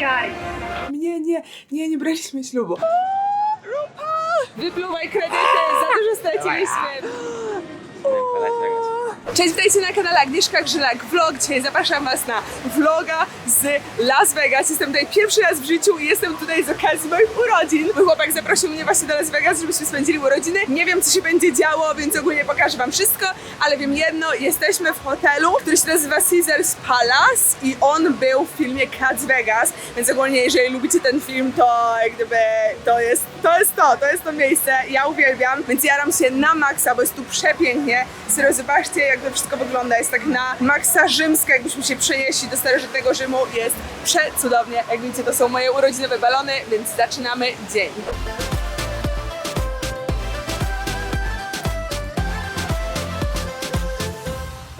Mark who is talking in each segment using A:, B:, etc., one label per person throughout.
A: Czekaj.
B: Nie, nie, nie, nie braliśmy ślubu. Wypluwaj kredyty, za dużo straciliśmy. Cześć, witajcie na kanale Agnieszka Grzylak Vlog. Dzisiaj zapraszam Was na vloga z Las Vegas. Jestem tutaj pierwszy raz w życiu i jestem tutaj z okazji moich urodzin. Mój chłopak zaprosił mnie właśnie do Las Vegas, żebyśmy spędzili urodziny. Nie wiem, co się będzie działo, więc ogólnie pokażę Wam wszystko, ale wiem jedno, jesteśmy w hotelu, który się nazywa Caesars Palace i on był w filmie Cats Vegas, więc ogólnie jeżeli lubicie ten film, to jak gdyby to jest to, jest to, to jest to miejsce. Ja uwielbiam, więc jaram się na maksa, bo jest tu przepięknie. Serio, zobaczcie, jak to wszystko wygląda. Jest tak na maksa rzymska, jakbyśmy się przenieśli do starożytnego Rzymu. Jest przecudownie. Jak widzicie, to są moje urodzinowe balony, więc zaczynamy dzień.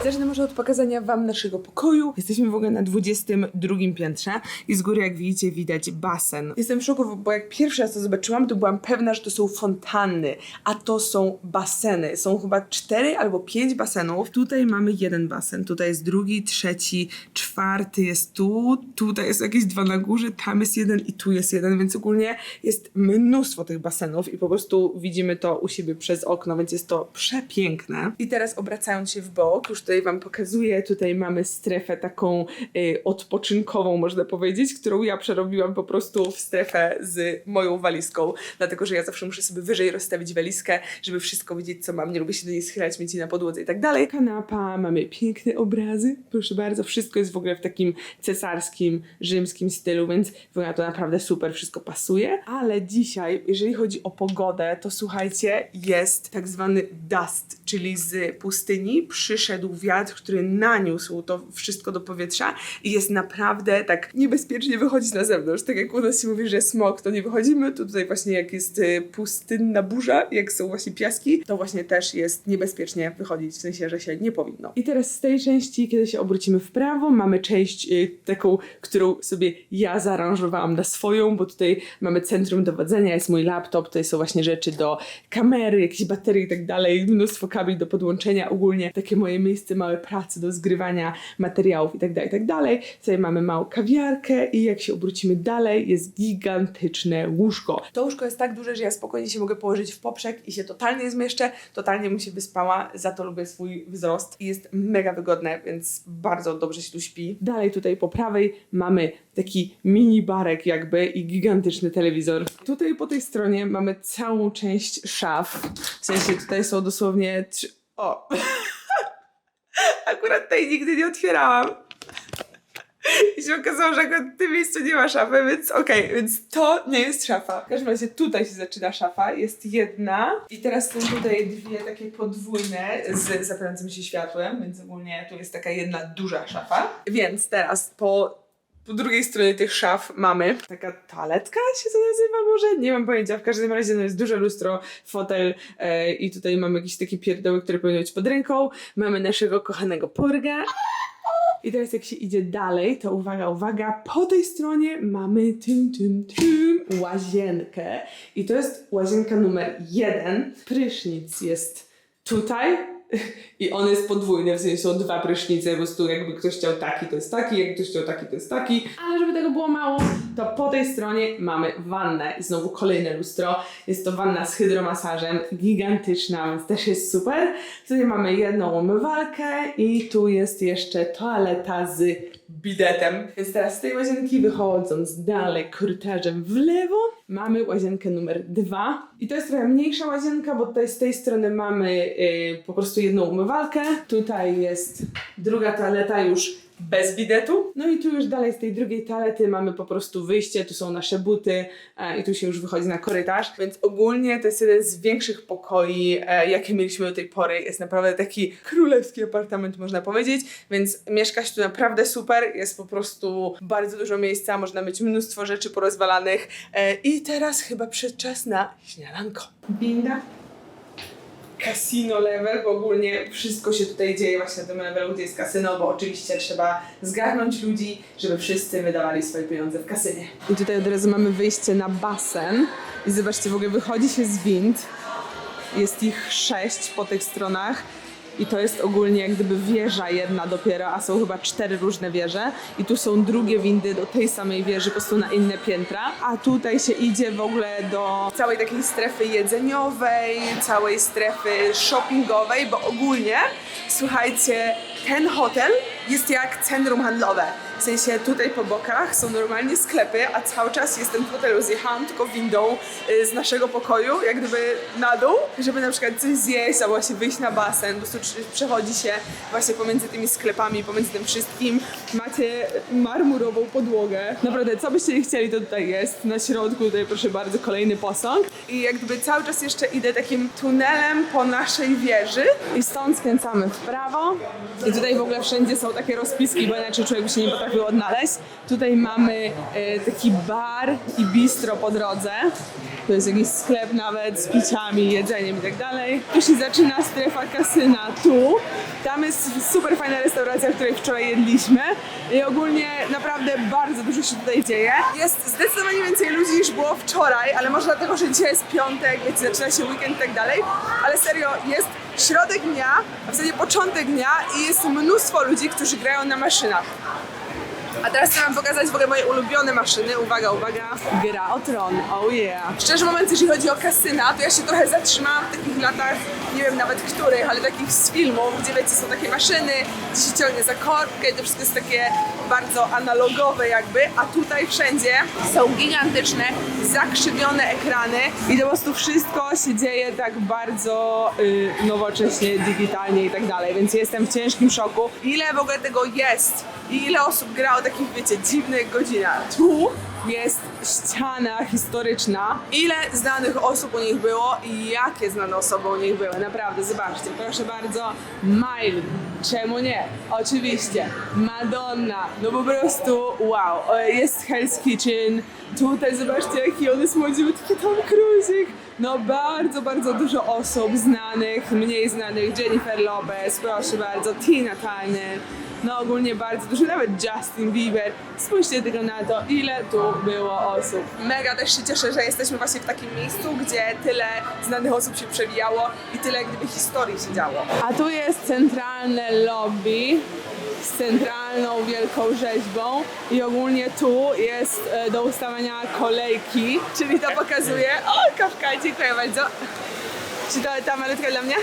B: Zacznę może od pokazania Wam naszego pokoju. Jesteśmy w ogóle na 22 piętrze i z góry, jak widzicie, widać basen. Jestem w szoku, bo jak pierwszy raz to zobaczyłam, to byłam pewna, że to są fontanny, a to są baseny. Są chyba cztery albo pięć basenów. Tutaj mamy jeden basen, tutaj jest drugi, trzeci, czwarty jest tu, tutaj jest jakieś dwa na górze, tam jest jeden i tu jest jeden, więc ogólnie jest mnóstwo tych basenów i po prostu widzimy to u siebie przez okno, więc jest to przepiękne. I teraz obracając się w bok, już tutaj Wam pokazuję, tutaj mamy strefę taką y, odpoczynkową, można powiedzieć, którą ja przerobiłam po prostu w strefę z moją walizką, dlatego że ja zawsze muszę sobie wyżej rozstawić walizkę, żeby wszystko widzieć, co mam. Nie lubię się do niej schylać, mieć jej na podłodze i tak dalej. Kanapa, mamy piękne obrazy, proszę bardzo, wszystko jest w ogóle w takim cesarskim, rzymskim stylu, więc wygląda to naprawdę super, wszystko pasuje. Ale dzisiaj, jeżeli chodzi o pogodę, to słuchajcie, jest tak zwany dust, czyli z pustyni przyszedł wiatr, który naniósł to wszystko do powietrza i jest naprawdę tak niebezpiecznie wychodzić na zewnątrz. Tak jak u nas się mówi, że smog, to nie wychodzimy, to tutaj właśnie jak jest y, pustynna burza, jak są właśnie piaski, to właśnie też jest niebezpiecznie wychodzić, w sensie, że się nie powinno. I teraz z tej części, kiedy się obrócimy w prawo, mamy część y, taką, którą sobie ja zaaranżowałam na swoją, bo tutaj mamy centrum dowodzenia, jest mój laptop, tutaj są właśnie rzeczy do kamery, jakieś baterie i tak dalej, mnóstwo kabli do podłączenia, ogólnie takie moje miejsce małe pracy do zgrywania materiałów i tak dalej, i tak. Tutaj mamy małą kawiarkę i jak się obrócimy dalej, jest gigantyczne łóżko. To łóżko jest tak duże, że ja spokojnie się mogę położyć w poprzek i się totalnie zmieszczę, totalnie bym się wyspała, za to lubię swój wzrost i jest mega wygodne, więc bardzo dobrze się tu śpi. Dalej tutaj po prawej mamy taki mini barek jakby i gigantyczny telewizor. Tutaj po tej stronie mamy całą część szaf, w sensie tutaj są dosłownie trzy... O! Akurat tej nigdy nie otwierałam. I się okazało, że w tym miejscu nie ma szafy, więc okej, więc to nie jest szafa. W każdym razie tutaj się zaczyna szafa, jest jedna i teraz są tutaj dwie takie podwójne z zapalającym się światłem, więc ogólnie tu jest taka jedna duża szafa. Więc teraz po po drugiej stronie tych szaf mamy taka toaletka się to nazywa może? Nie mam pojęcia. W każdym razie no jest duże lustro, fotel e, i tutaj mamy jakieś takie pierdoły, które powinny być pod ręką. Mamy naszego kochanego porga. I teraz jak się idzie dalej, to uwaga, uwaga, po tej stronie mamy tym, tym, tym łazienkę. I to jest łazienka numer jeden. Prysznic jest tutaj i on jest podwójny, w sensie są dwa prysznice, po prostu jakby ktoś chciał taki, to jest taki, jak ktoś chciał taki, to jest taki. Ale żeby tego było mało, to po tej stronie mamy wannę i znowu kolejne lustro. Jest to wanna z hydromasażem, gigantyczna, więc też jest super. Tutaj mamy jedną umywalkę i tu jest jeszcze toaleta z bidetem. Więc teraz z tej łazienki wychodząc dalej korytarzem w lewo, mamy łazienkę numer dwa. I to jest trochę mniejsza łazienka, bo tutaj z tej strony mamy y, po prostu jedną umywalkę. Tutaj jest druga toaleta już bez bidetu. No i tu już dalej z tej drugiej toalety mamy po prostu wyjście, tu są nasze buty e, i tu się już wychodzi na korytarz. Więc ogólnie to jest jeden z większych pokoi, e, jakie mieliśmy do tej pory. Jest naprawdę taki królewski apartament, można powiedzieć, więc mieszka się tu naprawdę super. Jest po prostu bardzo dużo miejsca, można mieć mnóstwo rzeczy porozwalanych. E, I teraz chyba przedczas na śniadanko. Binda. Casino level, bo ogólnie wszystko się tutaj dzieje właśnie na tym levelu, gdzie jest kasyno, bo oczywiście trzeba zgarnąć ludzi, żeby wszyscy wydawali swoje pieniądze w kasynie. I tutaj od razu mamy wyjście na basen. I zobaczcie, w ogóle wychodzi się z wind, jest ich sześć po tych stronach i to jest ogólnie jak gdyby wieża jedna dopiero, a są chyba cztery różne wieże i tu są drugie windy do tej samej wieży, po prostu na inne piętra, a tutaj się idzie w ogóle do całej takiej strefy jedzeniowej, całej strefy shoppingowej, bo ogólnie, słuchajcie, ten hotel jest jak centrum handlowe. W sensie tutaj po bokach są normalnie sklepy, a cały czas jestem w hotelu. Zjechałam tylko windą y, z naszego pokoju, jak gdyby na dół, żeby na przykład coś zjeść albo właśnie wyjść na basen. Po prostu przechodzi się właśnie pomiędzy tymi sklepami, pomiędzy tym wszystkim. Macie marmurową podłogę. Naprawdę, co byście nie chcieli, to tutaj jest. Na środku tutaj proszę bardzo kolejny posąg. I jak gdyby cały czas jeszcze idę takim tunelem po naszej wieży i stąd skręcamy w prawo. I tutaj w ogóle wszędzie są takie rozpiski, bo inaczej człowiek by się nie potrafił odnaleźć. Tutaj mamy e, taki bar i bistro po drodze. To jest jakiś sklep nawet z piciami, jedzeniem i tak dalej. Tu się zaczyna strefa kasyna, tu. Tam jest super fajna restauracja, w której wczoraj jedliśmy. I ogólnie naprawdę bardzo dużo się tutaj dzieje. Jest zdecydowanie więcej ludzi niż było wczoraj, ale może dlatego, że dzisiaj jest piątek, wiecie, zaczyna się weekend i tak dalej. Ale serio, jest środek dnia, a w zasadzie początek dnia i jest mnóstwo ludzi, którzy grają na maszynach. A teraz chcę wam pokazać w ogóle moje ulubione maszyny. Uwaga, uwaga. Gra o tron, oh yeah. Szczerze mówiąc, jeżeli chodzi o kasyna, to ja się trochę zatrzymałam w takich latach, nie wiem nawet których, ale takich z filmów, gdzie wiecie, są takie maszyny, gdzie się ciągnie za korbkę i to wszystko jest takie bardzo analogowe jakby, a tutaj wszędzie są gigantyczne, zakrzywione ekrany i po prostu wszystko się dzieje tak bardzo y, nowocześnie, digitalnie i tak dalej, więc jestem w ciężkim szoku. Ile w ogóle tego jest i ile osób gra o takich, wiecie, dziwnych godzinach. Tu jest ściana historyczna. Ile znanych osób u nich było i jakie znane osoby u nich były. Naprawdę, zobaczcie, proszę bardzo. Miley, czemu nie? Oczywiście. Madonna, no po prostu wow. O, Jest Hell's Kitchen. Tutaj zobaczcie, jaki on jest młodziutki, Tom Cruzik. No bardzo, bardzo dużo osób znanych, mniej znanych. Jennifer Lopez, proszę bardzo, Tina Turner. No ogólnie bardzo dużo, nawet Justin Bieber. Spójrzcie tylko na to, ile tu było osób. Mega też się cieszę, że jesteśmy właśnie w takim miejscu, gdzie tyle znanych osób się przewijało i tyle gdyby historii się działo. A tu jest centralne lobby z centralną wielką rzeźbą i ogólnie tu jest e, do ustawiania kolejki, czyli to pokazuje... O, kawka, dziękuję bardzo. Czy to ta malutka dla mnie?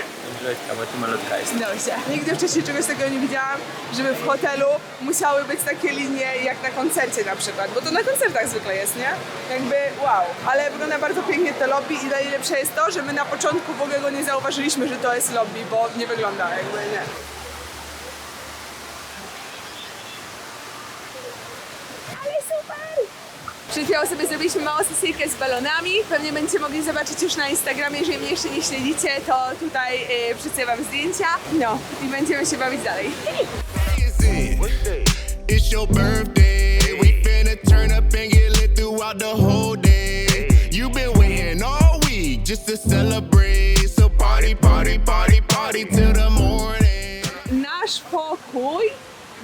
A: Leśka, bo tu malutka jest.
B: Dobrze. Nigdy wcześniej czegoś takiego nie widziałam, żeby w hotelu musiały być takie linie jak na koncercie na przykład, bo to na koncertach zwykle jest, nie? Jakby wow. Ale wygląda bardzo pięknie to lobby i najlepsze jest to, że my na początku w ogóle go nie zauważyliśmy, że to jest lobby, bo nie wygląda jakby nie. Ale super! Przed chwilą sobie zrobiliśmy małą sesyjkę z balonami. Pewnie będziecie mogli zobaczyć już na Instagramie. Jeżeli mnie jeszcze nie śledzicie, to tutaj yy, wrzucę wam zdjęcia. No i będziemy się bawić dalej.
C: is it? It's your birthday. We finna turn up and get lit throughout the whole day. You've been waiting all week just to celebrate. So party, party, party, party till the morning.
B: Nasz pokój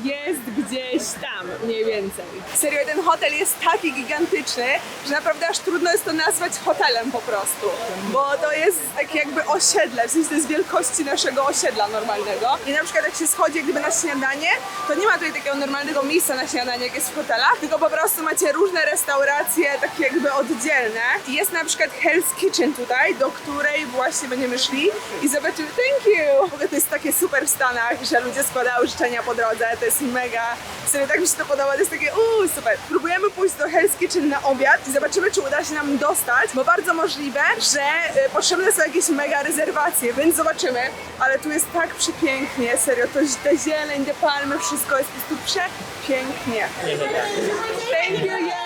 B: jest gdzieś tam, mniej więcej. Serio, ten hotel jest taki gigantyczny, że naprawdę aż trudno jest to nazwać hotelem po prostu. Bo to jest takie jakby osiedle, w sensie to jest wielkości naszego osiedla normalnego. I na przykład jak się schodzi gdyby na śniadanie, to nie ma tutaj takiego normalnego miejsca na śniadanie, jak jest w hotelach, tylko po prostu macie różne restauracje, takie jakby oddzielne. Jest na przykład Hell's Kitchen tutaj, do której właśnie będziemy szli i zobaczymy, thank you! W ogóle to jest takie super w Stanach, że ludzie składają życzenia po drodze, to jest mega, sobie tak mi się to podoba, to jest takie uuu, super. Próbujemy pójść do Hell's Kitchen na obiad i zobaczymy, czy uda się nam dostać, bo bardzo możliwe, że y, potrzebne są jakieś mega rezerwacje, więc zobaczymy. Ale tu jest tak przepięknie, serio, to te zieleń, te palmy, wszystko jest po prostu przepięknie. Thank you, yes!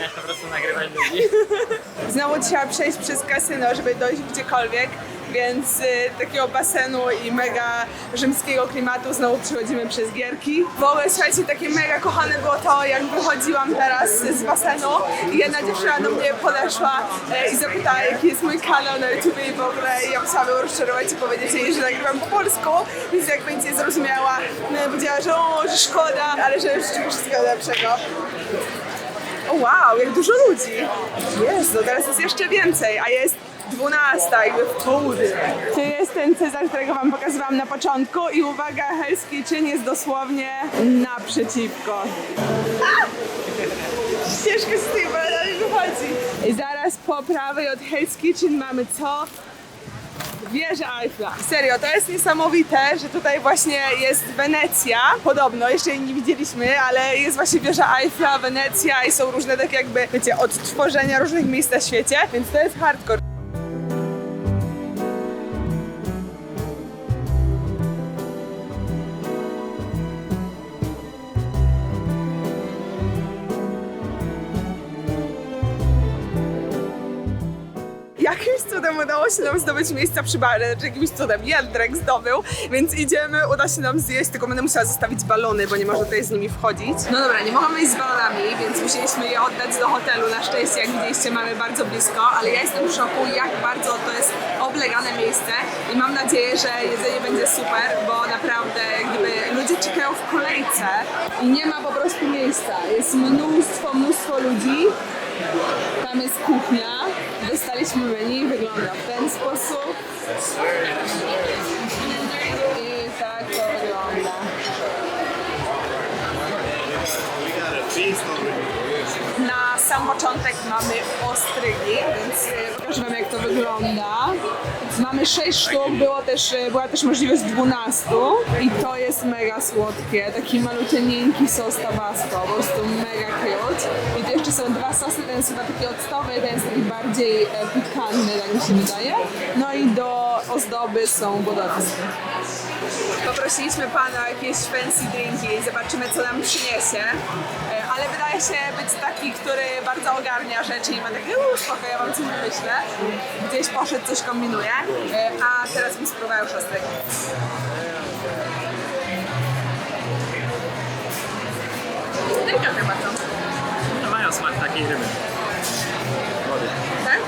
A: Powinnaś po prostu nagrywać ludzi.
B: Znowu trzeba przejść przez kasyno, żeby dojść gdziekolwiek, więc y, takiego basenu i mega rzymskiego klimatu znowu przechodzimy przez gierki. W ogóle słuchajcie, takie mega kochane było to, jak wychodziłam teraz z basenu i jedna dziewczyna do mnie podeszła e, i zapytała, jaki jest mój kanał na YouTube i w ogóle ja musiałam ją rozczarować i powiedzieć jej, że nagrywam po polsku, więc jak będzie zrozumiała, no, powiedziała, że o, że szkoda, ale że życzę wszystkiego lepszego. O wow, jak dużo ludzi. Jezu, teraz jest jeszcze więcej, a jest 12, jakby w południe. To jest ten Cezar, którego wam pokazywałam na początku i uwaga, Hell's Kitchen jest dosłownie naprzeciwko. A! Ścieżka z tej wychodzi. I zaraz po prawej od Hell's Kitchen mamy co? Wieża Eiffla. Serio, to jest niesamowite, że tutaj właśnie jest Wenecja. Podobno, jeszcze jej nie widzieliśmy, ale jest właśnie wieża Eiffla, Wenecja i są różne tak jakby, wiecie, odtworzenia różnych miejsc na świecie, więc to jest hardcore. Się nam zdobyć miejsca przy barze, znaczy jakimś cudem Jędrek zdobył, więc idziemy, uda się nam zjeść, tylko będę musiała zostawić balony, bo nie można tutaj z nimi wchodzić. No dobra, nie mogłam iść z balonami, więc musieliśmy je oddać do hotelu. Na szczęście, jak widzieliście, mamy bardzo blisko, ale ja jestem w szoku, jak bardzo to jest oblegane miejsce i mam nadzieję, że jedzenie będzie super, bo naprawdę gdyby ludzie czekają w kolejce i nie ma po prostu miejsca. Jest mnóstwo, mnóstwo ludzi. Tam jest kuchnia. Dostaliśmy menu, wygląda w ten sposób. I tak to wygląda. Sam początek mamy ostrygi, więc e, pokażę wam jak to wygląda. Mamy 6 sztuk, było też, e, była też możliwość 12 i to jest mega słodkie. Taki maluteńki sos tabasco, po prostu mega cute. I tu jeszcze są dwa sosy, ten jest chyba taki octowy, ten jest taki bardziej e, pikantny, tak mi się wydaje. No i do ozdoby są bodowskie. Poprosiliśmy pana o jakieś fancy drinki, zobaczymy co nam przyniesie. E, Ale wydaje się być taki, który bardzo ogarnia rzeczy i ma takie uuu, spoko, ja wam coś wymyślę. Gdzieś poszedł, coś kombinuje. E, A teraz bym spróbowała już ostrego. Delikatne bardzo.
A: No mają smak takiej ryby. Wody.
B: Tak?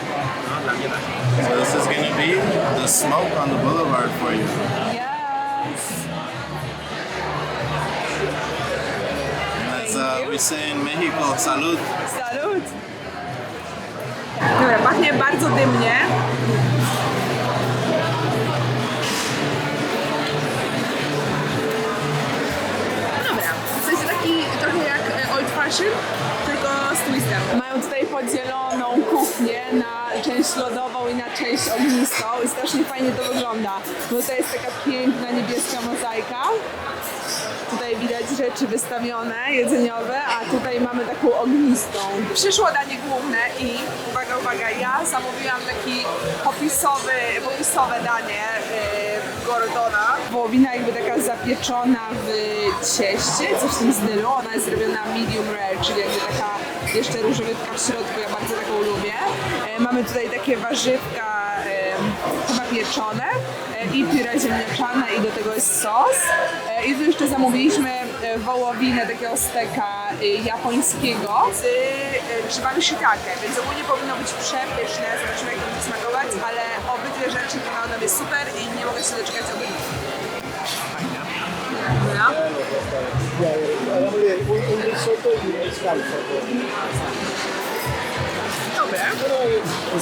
A: No, dla mnie tak.
D: So this is gonna be the smoke on the boulevard for you.
B: Yes.
D: As uh, we say in Mexico, salud.
B: Salut! Dobra, pachnie bardzo dymnie. Dobra, w sensie taki trochę jak e, old fashion, tylko z twistem. Mają tutaj podzieloną kuchnię na część lodową i na część ognistą i strasznie fajnie to wygląda, bo to jest taka piękna niebieska mozaika. Tutaj widać rzeczy wystawione, jedzeniowe, a tutaj mamy taką ognistą. Przyszło danie główne i uwaga, uwaga, ja zamówiłam taki popisowy, popisowe danie yy, Gordona. Wołowina jakby taka zapieczona w cieście, coś w tym stylu. Ona jest zrobiona medium rare, czyli jakby taka jeszcze różowytka w środku, ja bardzo taką lubię. E, mamy tutaj takie warzywka e, chyba pieczone e, i pire ziemniaczane i do tego jest sos. E, I tu jeszcze zamówiliśmy wołowinę, takiego steka japońskiego z grzybami shiitake, więc ogólnie powinno być przepyszne, zobaczymy jak to będzie smakować, ale obydwie rzeczy wyglądają jest super i nie mogę się doczekać obiadu. Dobra.
E: Hagámosle un, un risotto y un scalfo.
B: Dobre.
A: Un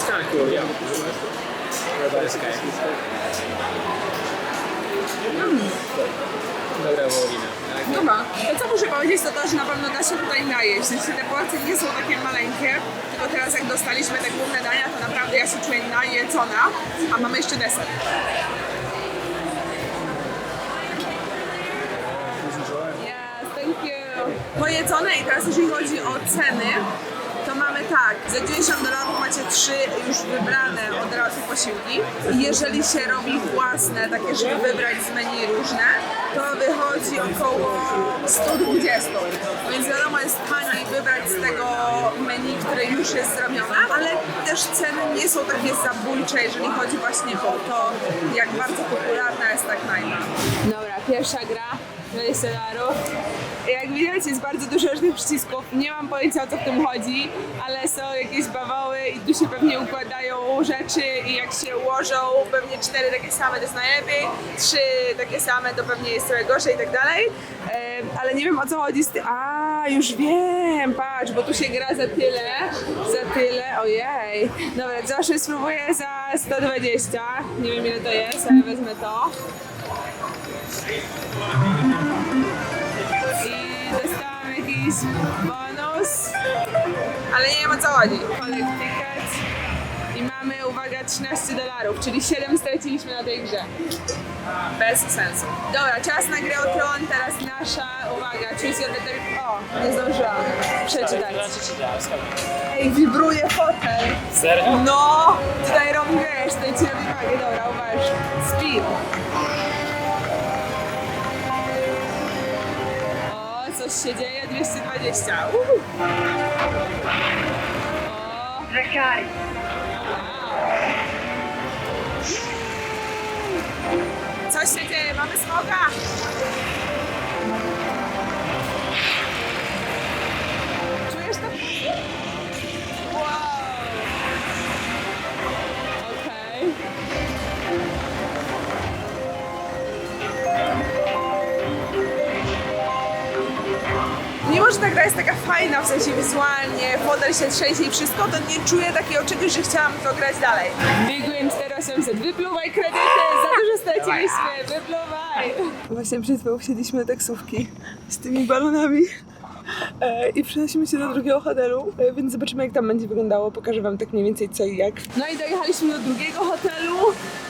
A: Dobra wołowina.
B: Dobra. To co muszę powiedzieć, to to, że na pewno da się tutaj najeść. W te porcje nie są takie maleńkie, tylko teraz jak dostaliśmy te główne dania, to naprawdę ja się czuję najedzona, a mamy jeszcze deser. Yes, thank you. Pojedzone i teraz jeżeli chodzi o ceny, to mamy tak, za 90 dolarów macie trzy już wybrane od razu posiłki. I jeżeli się robi własne, takie żeby wybrać z menu różne, to wychodzi około 120. Więc wiadomo, jest taniej wybrać z tego menu, które już jest zrobione, ale też ceny nie są takie zabójcze, jeżeli chodzi właśnie o to, jak bardzo popularna jest ta knajpa. Dobra, pierwsza gra, 20 dolarów. Jak widać jest bardzo dużo różnych przycisków. Nie mam pojęcia o co w tym chodzi, ale są jakieś bawoły i tu się pewnie układają rzeczy i jak się ułożą pewnie cztery takie same to jest najlepiej, trzy takie same to pewnie jest trochę gorzej i tak dalej. Ale nie wiem o co chodzi z tym. A, już wiem, patrz, bo tu się gra za tyle, za tyle, ojej. Dobra, zawsze spróbuję za 120, nie wiem ile to jest, ale wezmę to. Jakiś bonus, ale nie wiem o co chodzi. Collect ticket i mamy, uwaga, 13 dolarów, czyli 7 straciliśmy na tej grze. Bez sensu. Dobra, czas na grę o tron, teraz nasza, uwaga, choose your deter- O, nie zdążyłam przeczytać. Ej, wibruje fotel.
A: Serio?
B: No, tutaj robi, wiesz, tutaj ci robi magię, dobra, uważ. Speed. Coś się dzieje, 220. Uhu. O. Coś się dzieje, mamy smoga! Ta gra jest taka fajna, w sensie wizualnie, fotel się trzęsie i wszystko, to nie czuję takiego czegoś, że chciałam to grać dalej. Big Win 4800, wypluwaj kredyty, za dużo straciliśmy, wypluwaj! Właśnie przed chwilą wsiedliśmy na taksówki z tymi balonami e, i przenosimy się do drugiego hotelu, e, więc zobaczymy jak tam będzie wyglądało, pokażę wam tak mniej więcej co i jak. No i dojechaliśmy do drugiego hotelu,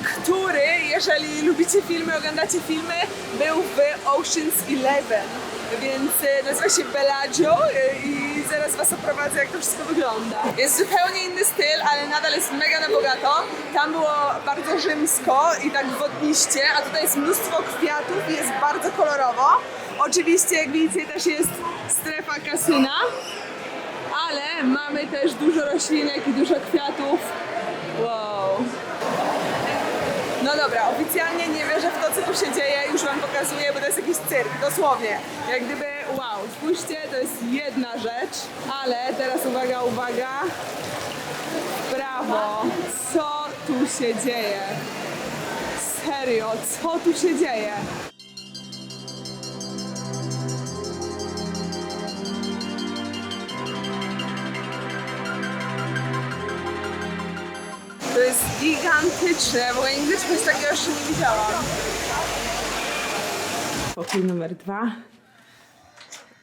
B: który, jeżeli lubicie filmy, oglądacie filmy, był w Ocean's Eleven. Więc e, nazywa się Bellagio e, i zaraz was oprowadzę jak to wszystko wygląda. Jest zupełnie inny styl, ale nadal jest mega na bogato. Tam było bardzo rzymsko i tak wodniście, a tutaj jest mnóstwo kwiatów i jest bardzo kolorowo. Oczywiście, jak widzicie, też jest strefa kasyna, ale mamy też dużo roślinek i dużo kwiatów. Wow. No dobra, oficjalnie nie wierzę w to, co tu się dzieje, już wam pokazuję, bo to jest jakiś cyrk, dosłownie. Jak gdyby, wow, spójrzcie, to jest jedna rzecz, ale teraz uwaga, uwaga. Brawo, co tu się dzieje? Serio, co tu się dzieje? Jest gigantyczne, bo nigdy czegoś takiego jeszcze nie widziałam. Pokój numer dwa.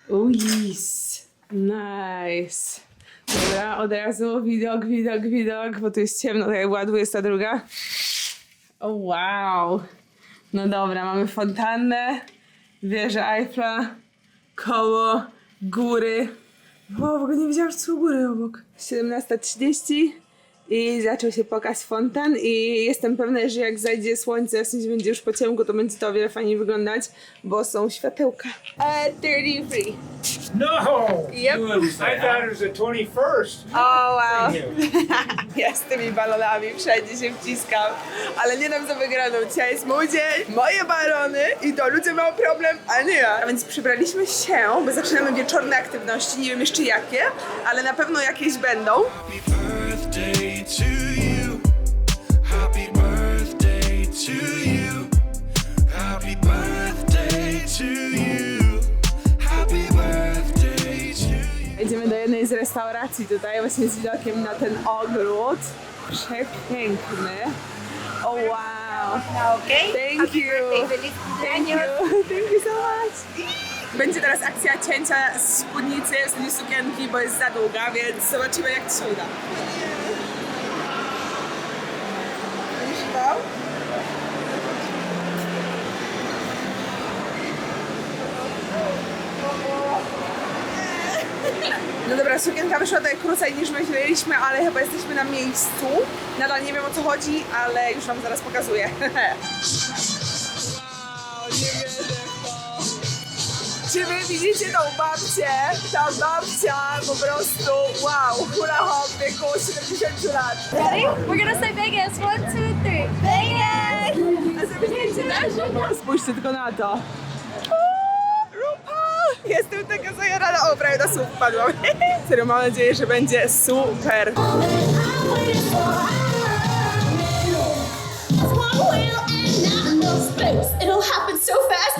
B: Ujis. Nice. Dobra, od razu widok, widok, widok, bo tu jest ciemno, tak jak była 22. O wow. No dobra, mamy fontannę, wieżę Eiffla, koło, góry. Wow, w ogóle nie wiedziałam, że są góry obok. 17.30 i zaczął się pokaz fontan i jestem pewna, że jak zajdzie słońce, w sensie będzie już po ciemku, to będzie to o wiele fajniej wyglądać, bo są światełka. E, 33.
A: No!
B: Yep.
A: I thought it was the 21st.
B: O wow. Ja z tymi balonami wszędzie się wciskam, ale nie dam za wygraną. Dzisiaj jest mój dzień, moje balony i to ludzie mają problem, a nie ja. A więc przybraliśmy się, bo zaczynamy wieczorne aktywności, nie wiem jeszcze jakie, ale na pewno jakieś będą.
C: Happy birthday to you. Happy birthday to you. Happy birthday to you.
B: Idziemy do jednej z restauracji tutaj, właśnie z widokiem na ten ogród. Przepiękny. O wow.
F: Okay.
B: Thank
F: Happy
B: you. Thank you. Thank you so much. Będzie teraz akcja cięcia spódnicy, w sensie sukienki, bo jest za długa, więc zobaczymy jak to się uda. No dobra, sukienka wyszła tutaj krócej niż myśleliśmy, ale chyba jesteśmy na miejscu. Nadal nie wiem o co chodzi, ale już wam zaraz pokazuję. wow, nie wierzę to. Czy wy widzicie tą babcię? Ta babcia po prostu, wow, hula hop w wieku 70 lat.
F: Ready? We're gonna say Vegas. One, two, three. Vegas!
B: A też? Spójrzcie tylko na to. Jestem taka zajarana. O, prawie na słup wpadłam. Serio, mam nadzieję, że będzie super.
G: It'll happen so fast.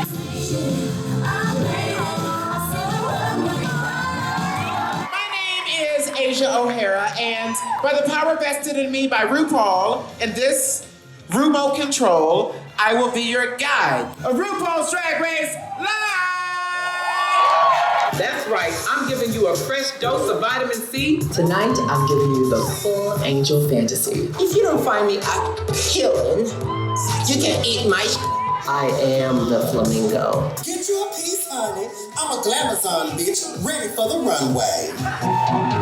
G: My name is Asia O'Hara, and by the power vested in me by RuPaul and this remote control, I will be your guide. A RuPaul's Drag Race Live!
H: Right, I'm giving you a fresh dose of vitamin C. Tonight, I'm giving you the full angel fantasy.
G: If you don't find me out killing, you can eat my
H: I am the flamingo.
I: Get you a piece, honey. I'm a glamazon bitch, ready for the runway.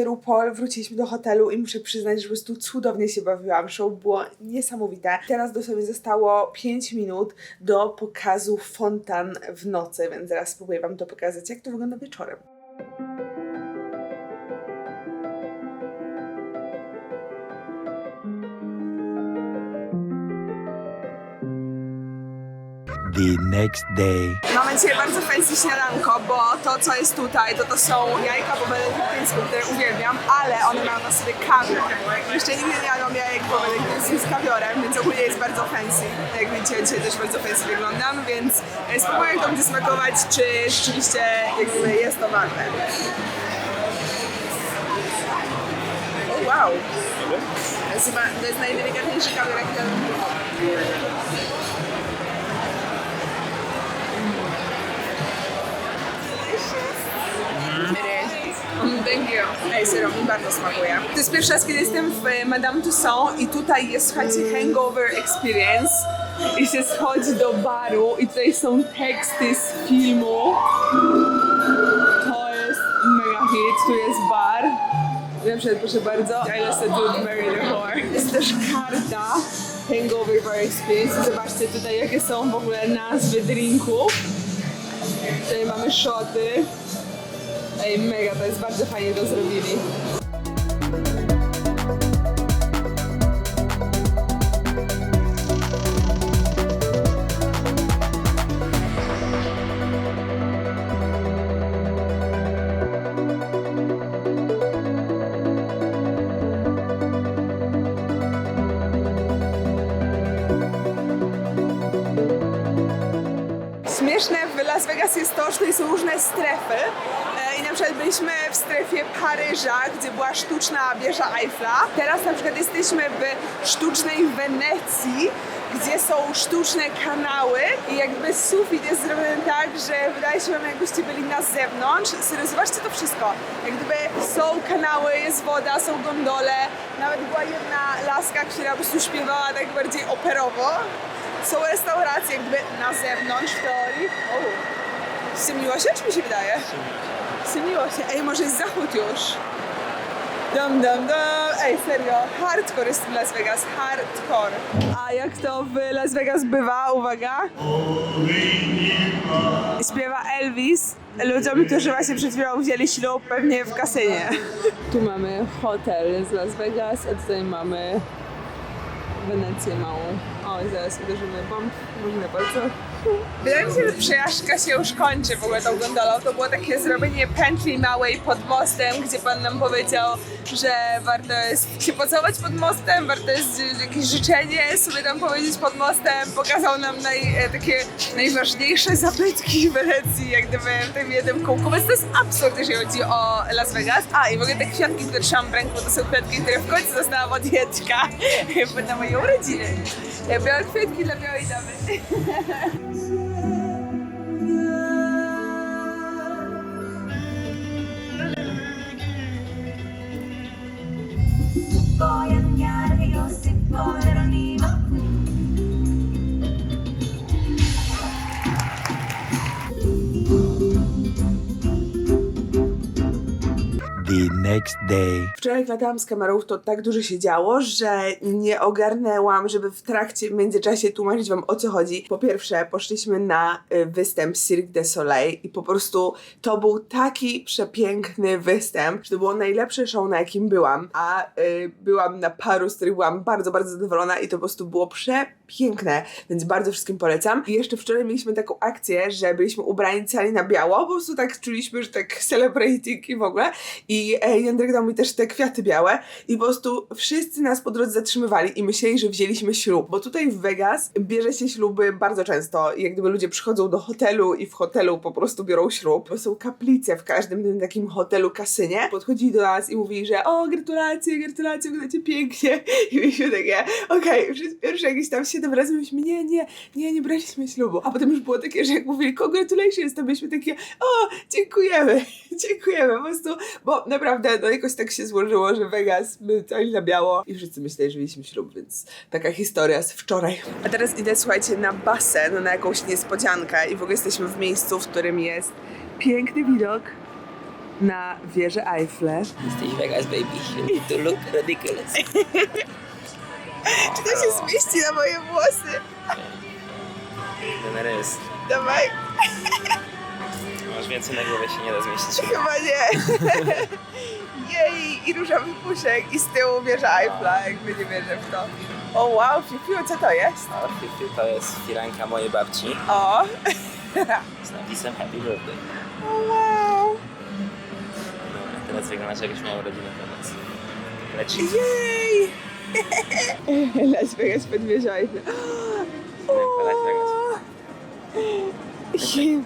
B: Się RuPaul, wróciliśmy do hotelu i muszę przyznać, że po prostu cudownie się bawiłam. Show było niesamowite. Teraz dosłownie zostało 5 minut do pokazu fontan w nocy, więc zaraz spróbuję Wam to pokazać, jak to wygląda wieczorem.
J: The next day.
B: Mamy dzisiaj bardzo fancy śniadanko, bo to co jest tutaj, to to są jajka po które uwielbiam, ale one mają na sobie kawior. Jeszcze nigdy nie jadłam jajek po benedyktyńskim z kawiorem, więc ogólnie jest bardzo fancy. Jak widzicie, dzisiaj też bardzo fancy wyglądam, więc e, spróbuję jak to będzie smakować, czy rzeczywiście jakby jest to warte. O wow! To jest chyba, najdelikatniejszy kawior, jaki. Mm, Thank you. Ej, serio, mi bardzo smakuje. To jest pierwszy raz, kiedy jestem w e, Madame Tussauds i tutaj jest, słuchajcie, hangover experience. I się schodzi do baru i tutaj są teksty z filmu. To jest mega hit, tu jest bar. Na przykład, proszę bardzo, I lost a dude, marry the whore. Jest też karta Hangover Bar Experience. Zobaczcie tutaj, jakie są w ogóle nazwy drinków. Tutaj mamy shoty. Ej, mega, to jest bardzo fajnie to zrobili. Śmieszne w Las Vegas jest to, że są różne strefy. Przykład byliśmy w strefie Paryża, gdzie była sztuczna wieża Eiffla. Teraz na przykład jesteśmy w sztucznej Wenecji, gdzie są sztuczne kanały i jakby sufit jest zrobiony tak, że wydaje się wam jakbyście byli na zewnątrz. Serio, zobaczcie to wszystko. Jak gdyby są kanały, jest woda, są gondole. Nawet była jedna laska, która po prostu śpiewała tak bardziej operowo. Są restauracje jakby na zewnątrz w teorii. O, się, czy mi się wydaje? Ściemniło się. Ej, może jest zachód już. Dum, dum, dum. Ej, serio, hardcore jest w Las Vegas, hardcore. A jak to w Las Vegas bywa, uwaga. Śpiewa Elvis ludziom, którzy właśnie przed chwilą wzięli ślub pewnie w kasynie. Tu mamy hotel z Las Vegas, a tutaj mamy Wenecję małą. O, zaraz uderzymy bomb. Możemy bardzo. Wydaje mi się, że przejażdżka się już kończy w ogóle tą gondolą. To było takie zrobienie pętli małej pod mostem, gdzie pan nam powiedział, że warto jest się pocałować pod mostem, warto jest jakieś życzenie sobie tam powiedzieć pod mostem. Pokazał nam naj, e, takie najważniejsze zabytki w Wenecji, jak gdyby w tym jednym kółku. Więc to jest absurd, jeżeli chodzi o Las Vegas. A i w ogóle te kwiatki, które trzymam w ręku, to są kwiatki, które w końcu dostałam od Jędrka na moje urodziny. Białe dla białej damy.
J: Bojan, Jarek, Josip, Bojan, next day.
B: Wczoraj jak latałam z kamerą, to tak dużo się działo, że nie ogarnęłam, żeby w trakcie, w międzyczasie tłumaczyć wam o co chodzi. Po pierwsze, poszliśmy na y, występ Cirque du Soleil i po prostu to był taki przepiękny występ, że to było najlepsze show, na jakim byłam. A y, byłam na paru, z których byłam bardzo, bardzo zadowolona i to po prostu było przepiękne, więc bardzo wszystkim polecam. I jeszcze wczoraj mieliśmy taką akcję, że byliśmy ubrani cali na biało, po prostu tak czuliśmy, że tak celebrating i w ogóle. I e, Jędrek dał mi też te kwiaty białe i po prostu wszyscy nas po drodze zatrzymywali i myśleli, że wzięliśmy ślub, bo tutaj w Vegas bierze się śluby bardzo często. Jak gdyby ludzie przychodzą do hotelu i w hotelu po prostu biorą ślub, bo są kaplice w każdym tym takim hotelu, kasynie. Podchodzili do nas i mówili, że o, gratulacje, gratulacje, wyglądacie pięknie. I mieliśmy takie, okej, przez pierwsze jakieś tam siedem razy mówiliśmy, nie, nie, nie, nie braliśmy ślubu. A potem już było takie, że jak mówili congratulations, to byliśmy takie, o, dziękujemy, dziękujemy, po prostu, bo naprawdę, no jakoś tak się złożyło, że Vegas, my cali na biało i wszyscy myśleli, że mieliśmy ślub, więc taka historia z wczoraj. A teraz idę, słuchajcie, na basen, na jakąś niespodziankę i w ogóle jesteśmy w miejscu, w którym jest piękny widok na wieżę Eiffla.
K: Jesteś Vegas, baby. You look ridiculous.
B: Czy to się zmieści na moje włosy?
K: Numer jest.
B: Dawaj,
K: Masz więcej na głowie, się nie da zmieścić.
B: chyba nie. Jej, i różowy puszek i z tyłu wieża Eiffla, jakby nie wierzę w to. O wow, Fiu, co to jest?
K: A Fifi to jest firanka mojej babci
B: O,
K: z napisem Happy Birthday.
B: o wow.
K: No, a teraz wyglądasz jakbyś miał rodzinę pomoc. Leci.
B: Jej! Las Vegas pod wieżą Eiffla.
K: Las Vegas.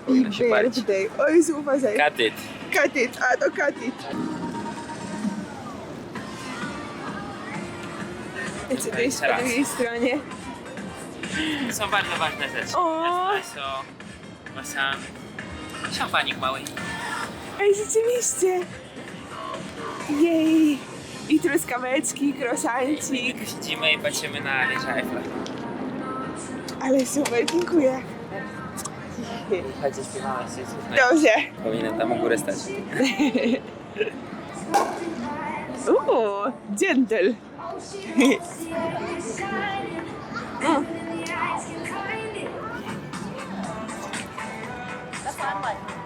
B: Happy
K: się palić.
B: birthday. Oj, uważaj.
K: Cut it.
B: Cut it, a to cut it. Co to jest po
K: Teraz.
B: drugiej stronie?
K: Są bardzo ważne rzeczy.
B: O.
K: Espresso, croissant, szampanik mały.
B: Ej, rzeczywiście! Jej! I truskaweczki, krosancik.
K: Siedzimy i patrzymy na Liza Eiffla.
B: Ale super, dziękuję.
K: Chodź, śpiewamy się.
B: Dobrze.
K: Powinien tam u góry stać.
B: Uuu, gentle. Mm. That's what